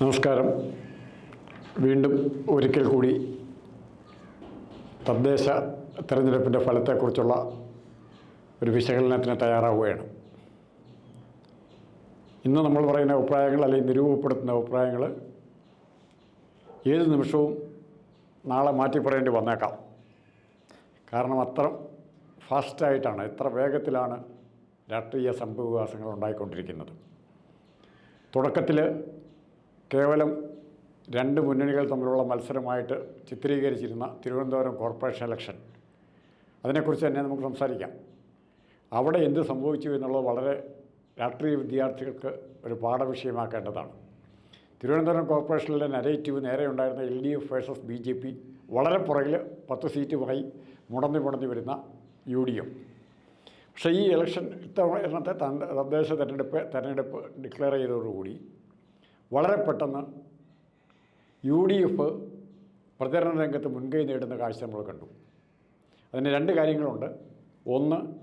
നമസ്കാരം. വീണ്ടും ഒരിക്കൽ കൂടി തദ്ദേശ തെരഞ്ഞെടുപ്പിന്റെ ഫലത്തെക്കുറിച്ചുള്ള ഒരു വിശകലനത്തിന് തയ്യാറാവുകയാണ്. ഇന്ന് നമ്മൾ പറയുന്ന അഭിപ്രായങ്ങൾ അല്ലെങ്കിൽ നിരൂപപ്പെടുത്തുന്ന അഭിപ്രായങ്ങൾ ഏത് നിമിഷവും നാളെ മാറ്റി പറയേണ്ടി വന്നേക്കാം. കാരണം അത്ര ഫാസ്റ്റായിട്ടാണ് എത്ര വേഗത്തിലാണ് രാഷ്ട്രീയ സംഭവവികാസങ്ങൾ ഉണ്ടായിക്കൊണ്ടിരിക്കുന്നത്. തുടക്കത്തിൽ കേവലം രണ്ട് മുന്നണികൾ തമ്മിലുള്ള മത്സരമായിട്ട് ചിത്രീകരിച്ചിരുന്ന തിരുവനന്തപുരം കോർപ്പറേഷൻ ഇലക്ഷൻ. അതിനെക്കുറിച്ച് തന്നെ നമുക്ക് സംസാരിക്കാം. അവിടെ എന്ത് സംഭവിച്ചു എന്നുള്ളത് വളരെ രാഷ്ട്രീയ വിദ്യാർത്ഥികൾക്ക് ഒരു പാഠവിഷയമാക്കേണ്ടതാണ്. തിരുവനന്തപുരം കോർപ്പറേഷനിലെ നരേറ്റീവ് നേരെ ഉണ്ടായിരുന്ന L D F versus B J P വളരെ പുറകിൽ പത്ത് സീറ്റുമായി മുടന്നി മുടന്നി വരുന്ന യു ഡി എഫ്. പക്ഷേ ഈ ഇലക്ഷൻ ഇത്തവണത്തെ തദ്ദ- തദ്ദേശ തെരഞ്ഞെടുപ്പ് തെരഞ്ഞെടുപ്പ് ഡിക്ലെയർ ചെയ്തതോടുകൂടി വളരെ പെട്ടെന്ന് യു ഡി എഫ് പ്രചരണ രംഗത്ത് മുൻകൈ നേടുന്ന കാഴ്ച നമ്മൾ കണ്ടു. അതിന് രണ്ട് കാര്യങ്ങളുണ്ട്. ഒന്ന്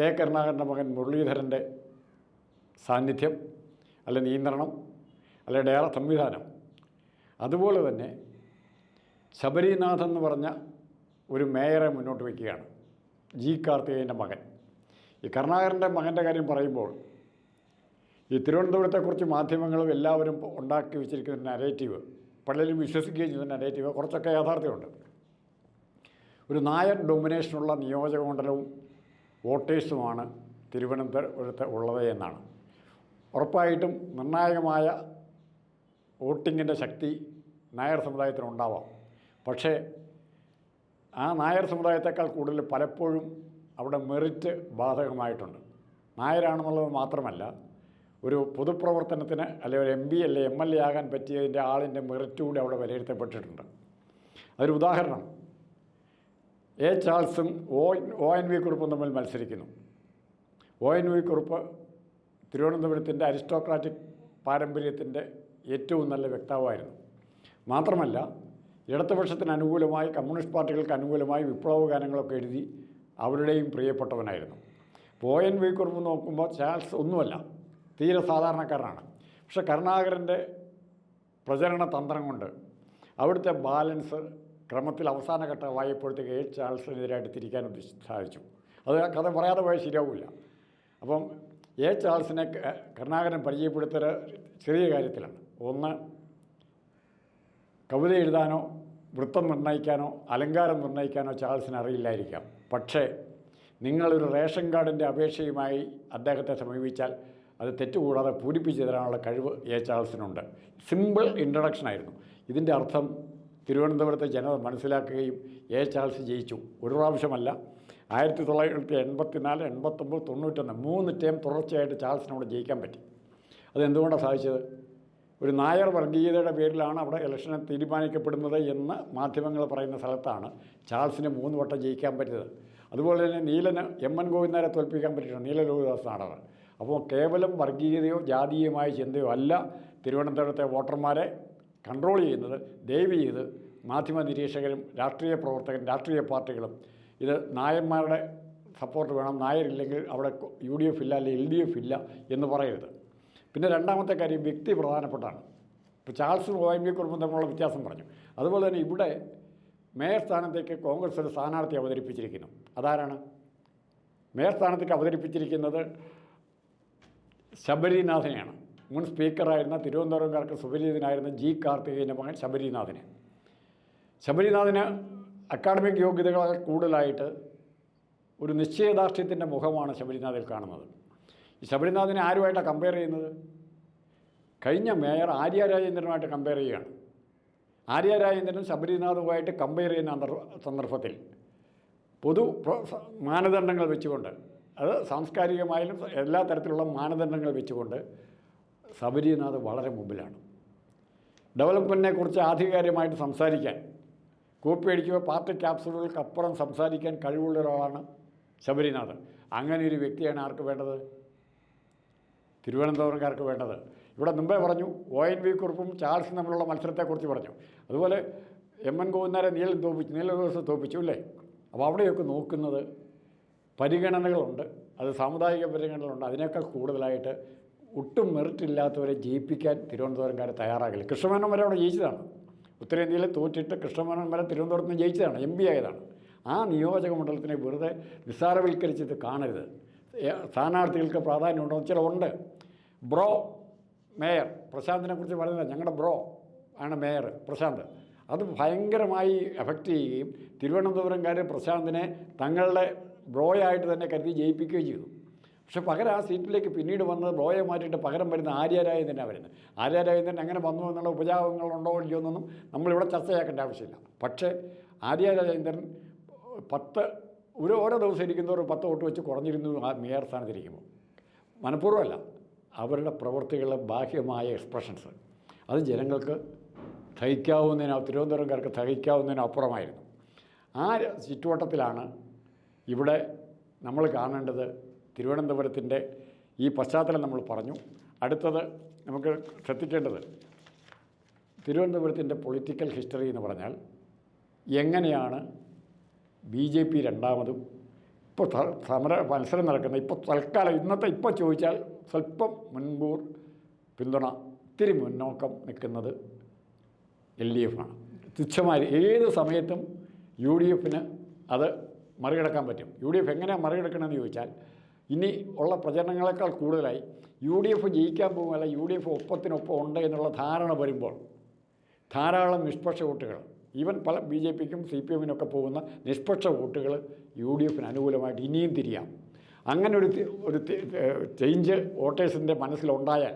കെ കരുണാകരന്റെ മകൻ മുരളീധരന്റെ സാന്നിധ്യം അല്ലെ നിയന്ത്രണം അല്ലെ ഡയറ സംവിധാനം. അതുപോലെ തന്നെ ശബരിനാഥ് എന്ന് പറഞ്ഞ ഒരു മേയറെ മുന്നോട്ട് വയ്ക്കുകയാണ്. ജി കാർത്തികേയന്റെ മകൻ. ഈ കരുണാകരന്റെ മകന്റെ കാര്യം പറയുമ്പോൾ ഈ തിരുവനന്തപുരത്തെക്കുറിച്ച് മാധ്യമങ്ങളും എല്ലാവരും ഉണ്ടാക്കി വെച്ചിരിക്കുന്ന നരേറ്റീവ് പലരും വിശ്വസിക്കുകയും ചെയ്യുന്ന നരേറ്റീവ് കുറച്ചൊക്കെ യാഥാർത്ഥ്യമുണ്ട്. ഒരു നായർ ഡൊമിനേഷനുള്ള നിയോജകമണ്ഡലവും വോട്ടേഴ്സുമാണ് തിരുവനന്തപുരത്ത് ഉള്ളത് എന്നാണ്. ഉറപ്പായിട്ടും നിർണായകമായ വോട്ടിങ്ങിന്റെ ശക്തി നായർ സമുദായത്തിനുണ്ടാവാം പക്ഷേ ആ നായർ സമുദായത്തെക്കാൾ കൂടുതൽ പലപ്പോഴും അവിടെ മെറിറ്റ് ബാധകമായിട്ടുണ്ട്. നായരാണെന്നുള്ളത് മാത്രമല്ല ഒരു പൊതുപ്രവർത്തനത്തിന് അല്ലെങ്കിൽ ഒരു എം പി അല്ലെ എം എൽ എ ആകാൻ പറ്റിയതിന്റെ ആളിന്റെ മെറിറ്റ് കൂടി അവിടെ വിലയിരുത്തപ്പെട്ടിട്ടുണ്ട്. അതൊരു ഉദാഹരണം. എ ചാൾസും ഒ ഒ എൻ വി കുറുപ്പും തമ്മിൽ മത്സരിക്കുന്നു. ഒ എൻ വി കുറുപ്പ് തിരുവനന്തപുരത്തിന്റെ അരിസ്റ്റോക്രാറ്റിക് പാരമ്പര്യത്തിന്റെ ഏറ്റവും നല്ല വ്യക്താവായിരുന്നു. മാത്രമല്ല ഇടതുപക്ഷത്തിന് അനുകൂലമായി കമ്മ്യൂണിസ്റ്റ് പാർട്ടികൾക്ക് അനുകൂലമായി വിപ്ലവ ഗാനങ്ങളൊക്കെ എഴുതി അവരുടെയും പ്രിയപ്പെട്ടവനായിരുന്നു. അപ്പോൾ ഒ എൻ വി കുറുപ്പ് നോക്കുമ്പോൾ ചാൾസ് ഒന്നുമല്ല തീരെ സാധാരണക്കാരനാണ്. പക്ഷെ കരുണാകരന്റെ പ്രചരണ തന്ത്രം കൊണ്ട് അവിടുത്തെ ബാലൻസ് ക്രമത്തിൽ അവസാന ഘട്ടമായപ്പോഴത്തേക്ക് എ ചാൾസിനെതിരായിട്ട് തിരിക്കാൻ സാധിച്ചു. അത് കഥ പറയാതെ പോയാൽ ശരിയാവില്ല. അപ്പം എ ചാൾസിനെ കരുണാകരൻ പരിചയപ്പെടുത്തൽ ചെറിയ കാര്യത്തിലാണ്. ഒന്ന് കവിത എഴുതാനോ വൃത്തം നിർണയിക്കാനോ അലങ്കാരം നിർണയിക്കാനോ ചാൾസിന് അറിയില്ലായിരിക്കാം. പക്ഷേ നിങ്ങളൊരു റേഷൻ കാർഡിന്റെ അപേക്ഷയുമായി അദ്ദേഹത്തെ സമീപിച്ചാൽ അത് തെറ്റുകൂടാതെ പൂരിപ്പിച്ച് തരാനുള്ള കഴിവ് എ ചാൾസിനുണ്ട്. സിമ്പിൾ ഇൻട്രഡക്ഷൻ ആയിരുന്നു. ഇതിന്റെ അർത്ഥം തിരുവനന്തപുരത്തെ ജനത മനസ്സിലാക്കുകയും എ ചാൾസ് ജയിച്ചു. ഒരു പ്രാവശ്യമല്ല. ആയിരത്തി തൊള്ളായിരത്തി എൺപത്തി നാല് എൺപത്തൊമ്പത് തൊണ്ണൂറ്റൊന്ന് മൂന്ന് ടൈം തുടർച്ചയായിട്ട് ചാൾസിനോട് ജയിക്കാൻ പറ്റി. അതെന്തുകൊണ്ടാണ് സാധിച്ചത്? ഒരു നായർ വർഗീയതയുടെ പേരിലാണ് അവിടെ ഇലക്ഷനെ തീരുമാനിക്കപ്പെടുന്നത് എന്ന് മാധ്യമങ്ങൾ പറയുന്ന സ്ഥലത്താണ് ചാൾസിന് മൂന്ന് വട്ടം ജയിക്കാൻ പറ്റിയത്. അതുപോലെ തന്നെ നീലന് എം എൻ ഗോവിന്ദനെ തോൽപ്പിക്കാൻ പറ്റിയിട്ടുണ്ട്. നീല ലോഹിദാസ് നാടർ അപ്പോൾ കേവലം വർഗീയതയോ ജാതീയമായ ചിന്തയോ അല്ല തിരുവനന്തപുരത്തെ വോട്ടർമാരെ കൺട്രോൾ ചെയ്യുന്നത് ദയവ് ചെയ്ത് മാധ്യമ നിരീക്ഷകരും രാഷ്ട്രീയ പ്രവർത്തകരും രാഷ്ട്രീയ പാർട്ടികളും. ഇത് നായന്മാരുടെ സപ്പോർട്ട് വേണം. നായരില്ലെങ്കിൽ അവിടെ യു ഡി എഫ് ഇല്ല അല്ലെങ്കിൽ എൽ ഡി എഫ് ഇല്ല എന്ന് പറയരുത്. പിന്നെ രണ്ടാമത്തെ കാര്യം വ്യക്തി പ്രധാനപ്പെട്ടാണ്. ഇപ്പോൾ ചാൾസും ഒ കുടുംബം തമ്മിലുള്ള വ്യത്യാസം പറഞ്ഞു. അതുപോലെ തന്നെ ഇവിടെ മേയർ സ്ഥാനത്തേക്ക് കോൺഗ്രസ് ഒരു സ്ഥാനാർത്ഥി അവതരിപ്പിച്ചിരിക്കുന്നു. അതാരാണ്? മേയർ സ്ഥാനത്തേക്ക് അവതരിപ്പിച്ചിരിക്കുന്നത് ശബരിനാഥനെയാണ്. മുൻ സ്പീക്കറായിരുന്ന തിരുവനന്തപുരംകാർക്ക് സുപരിചിതനായിരുന്ന ജി കാർത്തികേയന്റെ മകൻ ശബരിനാഥനെ. ശബരിനാഥന് അക്കാഡമിക് യോഗ്യതകളെ കൂടുതലായിട്ട് ഒരു നിശ്ചയദാർഷ്ട്യത്തിന്റെ മുഖമാണ് ശബരിനാഥിൽ കാണുന്നത്. ഈ ശബരിനാഥിനെ ആരുമായിട്ടാണ് കമ്പയർ ചെയ്യുന്നത്? കഴിഞ്ഞ മേയർ ആര്യ രാജേന്ദ്രനുമായിട്ട് കമ്പയർ ചെയ്യുകയാണ്. ആര്യ രാജേന്ദ്രൻ ശബരിനാഥുമായിട്ട് കമ്പയർ ചെയ്യുന്ന സന്ദർഭത്തിൽ പൊതു മാനദണ്ഡങ്ങൾ വെച്ചുകൊണ്ട് അത് സാംസ്കാരികമായാലും എല്ലാ തരത്തിലുള്ള മാനദണ്ഡങ്ങൾ വെച്ചുകൊണ്ട് ശബരിനാഥ് വളരെ മുമ്പിലാണ്. ഡെവലപ്മെന്റിനെ കുറിച്ച് ആധികാരികമായിട്ട് സംസാരിക്കാൻ കോപ്പി അടിക്കുക പാർട്ടി ക്യാപ്സുകൾക്കപ്പുറം സംസാരിക്കാൻ കഴിവുള്ള ഒരാളാണ് ശബരിനാഥ് അങ്ങനെ ഒരു വ്യക്തിയാണ് ആർക്ക് വേണ്ടത്? തിരുവനന്തപുരംകാർക്ക് വേണ്ടത്? ഇവിടെ മുമ്പേ പറഞ്ഞു ഒ എൻ വി കുറുപ്പും ചാൾസും തമ്മിലുള്ള മത്സരത്തെക്കുറിച്ച് പറഞ്ഞു. അതുപോലെ എം എൻ ഗോവിന്ദാരെ നീലൻ തോപ്പിച്ചു നീല ദിവസം തോപ്പിച്ചു അല്ലേ? അപ്പോൾ അവിടെയൊക്കെ നോക്കുന്നത് പരിഗണനകളുണ്ട്. അത് സാമുദായിക പരിഗണനകളുണ്ട്. അതിനേക്കാൾ കൂടുതലായിട്ട് ഒട്ടും മെറിറ്റ് ഇല്ലാത്തവരെ ജയിപ്പിക്കാൻ തിരുവനന്തപുരംകാർ തയ്യാറാകില്ല കൃഷ്ണമേനോൻ വരെ അവിടെ ജയിച്ചതാണ്. ഉത്തരേന്ത്യയിൽ തോറ്റിട്ട് കൃഷ്ണമേനോൻ വരെ തിരുവനന്തപുരത്ത് നിന്ന് ജയിച്ചതാണ്. എം പി ആയതാണ്. ആ നിയോജക മണ്ഡലത്തിനെ വെറുതെ നിസ്സാരവൽക്കരിച്ചിട്ട് കാണരുത്. സ്ഥാനാർത്ഥികൾക്ക് പ്രാധാന്യമുണ്ടോ? ചില ഉണ്ട്. Bro mayor. പ്രശാന്തിനെ കുറിച്ച് പറയുന്നത് ഞങ്ങളുടെ ബ്രോ ആണ് മേയർ. പ്രശാന്ത്. അത് ഭയങ്കരമായി എഫക്റ്റ് ചെയ്യുകയും തിരുവനന്തപുരംകാർ പ്രശാന്തിനെ തങ്ങളുടെ ബ്രോയായിട്ട് തന്നെ കരുതി ജയിപ്പിക്കുകയും ചെയ്തു. പക്ഷെ പകരം ആ സീറ്റിലേക്ക് പിന്നീട് വന്നത് ബ്രോയെ മാറ്റിയിട്ട് പകരം വരുന്ന ആര്യരാജൻ തന്നെ വരുന്നത് ആര്യരാജൻ തന്നെ അങ്ങനെ വന്നു എന്നുള്ള ഉപജാപങ്ങളുണ്ടോ ഇല്ലയോ എന്നൊന്നും നമ്മളിവിടെ ചർച്ചയാക്കേണ്ട ആവശ്യമില്ല. പക്ഷേ ആര്യരാജേന്ദ്രൻ പത്ത് ഒരു ഓരോ ദിവസം ഇരിക്കുന്നവർ പത്ത് വോട്ട് വെച്ച് കുറഞ്ഞിരുന്നു ആ മേയർ സ്ഥാനത്തിരിക്കുമ്പോൾ. മനഃപൂർവമല്ല അവരുടെ പ്രവൃത്തികളുടെ ബാഹ്യമായ എക്സ്പ്രഷൻസ് അത് ജനങ്ങൾക്ക് സഹിക്കാവുന്നതിന് തിരുവനന്തപുരംകാർക്ക് സഹിക്കാവുന്നതിന് അപ്പുറമായിരുന്നു. ആ ചുറ്റുവട്ടത്തിലാണ് ഇവിടെ നമ്മൾ കാണേണ്ടത് തിരുവനന്തപുരത്തിന്റെ ഈ പശ്ചാത്തലം നമ്മൾ പറഞ്ഞു. അടുത്തത് നമുക്ക് ശ്രദ്ധിക്കേണ്ടത് തിരുവനന്തപുരത്തിന്റെ പൊളിറ്റിക്കൽ ഹിസ്റ്ററി എന്ന് പറഞ്ഞാൽ എങ്ങനെയാണ് ബി ജെ പി രണ്ടാമതും ഇപ്പോൾ സമര മത്സരം നടക്കുന്ന ഇപ്പോൾ തൽക്കാലം ഇന്നത്തെ ഇപ്പോൾ ചോദിച്ചാൽ സ്വല്പം മുൻകൂർ പിന്തുണ ഇത്തിരി മുന്നോക്കം നിൽക്കുന്നത് എൽ ഡി എഫ് ആണ്. തുച്ഛമായി ഏത് സമയത്തും യു ഡി എഫിന് അത് മറികടക്കാൻ പറ്റും. യു ഡി എഫ് എങ്ങനെയാണ് മറികടക്കണമെന്ന് ചോദിച്ചാൽ ഇനി ഉള്ള പ്രചരണങ്ങളെക്കാൾ കൂടുതലായി യു ഡി എഫ് ജയിക്കാൻ പോകുമല്ല യു ഡി എഫ് ഒപ്പത്തിനൊപ്പം ഉണ്ട് എന്നുള്ള ധാരണ വരുമ്പോൾ ധാരാളം നിഷ്പക്ഷ വോട്ടുകൾ ഈവൻ പല ബി ജെ പിക്കും സി പി എമ്മിനൊക്കെ പോകുന്ന നിഷ്പക്ഷ വോട്ടുകൾ യു ഡി എഫിന് അനുകൂലമായിട്ട് ഇനിയും തിരിയാം. അങ്ങനെ ഒരു ഒരു ചേഞ്ച് വോട്ടേഴ്സിന്റെ മനസ്സിലുണ്ടായാൽ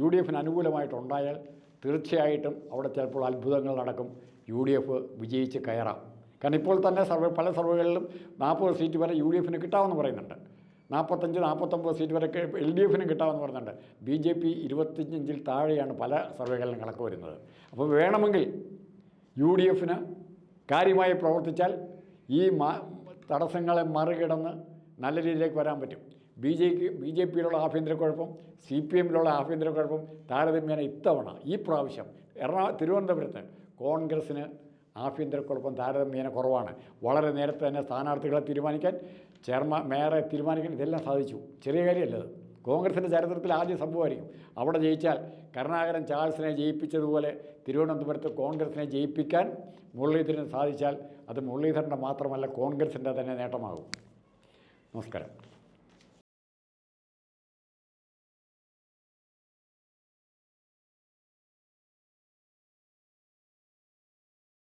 യു ഡി എഫിന് അനുകൂലമായിട്ടുണ്ടായാൽ തീർച്ചയായിട്ടും അവിടെ ചിലപ്പോൾ അത്ഭുതങ്ങൾ നടക്കും. യു ഡി എഫ് വിജയിച്ച് കയറാം. കാരണം ഇപ്പോൾ തന്നെ സർവേ പല സർവേകളിലും നാൽപ്പത് സീറ്റ് വരെ യു ഡി എഫിന് കിട്ടാമെന്ന് പറയുന്നുണ്ട്. നാൽപ്പത്തഞ്ച് നാൽപ്പത്തൊമ്പത് സീറ്റ് വരെ എൽ ഡി എഫിനും കിട്ടാമെന്ന് പറയുന്നുണ്ട്. ബി ജെ പി ഇരുപത്തിയഞ്ചിൽ താഴെയാണ് പല സർവേകളിലും കണക്ക് വരുന്നത്. അപ്പോൾ വേണമെങ്കിൽ യു ഡി എഫിന് കാര്യമായി പ്രവർത്തിച്ചാൽ ഈ തടസ്സങ്ങളെ മറികടന്ന് നല്ല രീതിയിലേക്ക് വരാൻ പറ്റും. ബി ജെക്ക് ബി ജെ പിയിലുള്ള ആഭ്യന്തര കുഴപ്പം സി പി എമ്മിലുള്ള ആഭ്യന്തര കുഴപ്പം താരതമ്യേന ഇത്തവണ ഈ പ്രാവശ്യം എറണാകുളം തിരുവനന്തപുരത്ത് കോൺഗ്രസ്സിന് ആഭ്യന്തരക്കുഴപ്പം താരതമ്യേന കുറവാണ്. വളരെ നേരത്തെ തന്നെ സ്ഥാനാർത്ഥികളെ തീരുമാനിക്കാൻ ചെയർമാൻ മേയറെ തീരുമാനിക്കാൻ ഇതെല്ലാം സാധിച്ചു. ചെറിയ കാര്യമല്ലത് കോൺഗ്രസിന്റെ ചരിത്രത്തിൽ ആദ്യ സംഭവമായിരിക്കും. അവിടെ ജയിച്ചാൽ കരുണാകരൻ ചാൾസിനെ ജയിപ്പിച്ചതുപോലെ തിരുവനന്തപുരത്ത് കോൺഗ്രസിനെ ജയിപ്പിക്കാൻ മുരളീധരന് സാധിച്ചാൽ അത് മുരളീധരന്റെ മാത്രമല്ല കോൺഗ്രസിന്റെ തന്നെ നേട്ടമാകും. നമസ്കാരം.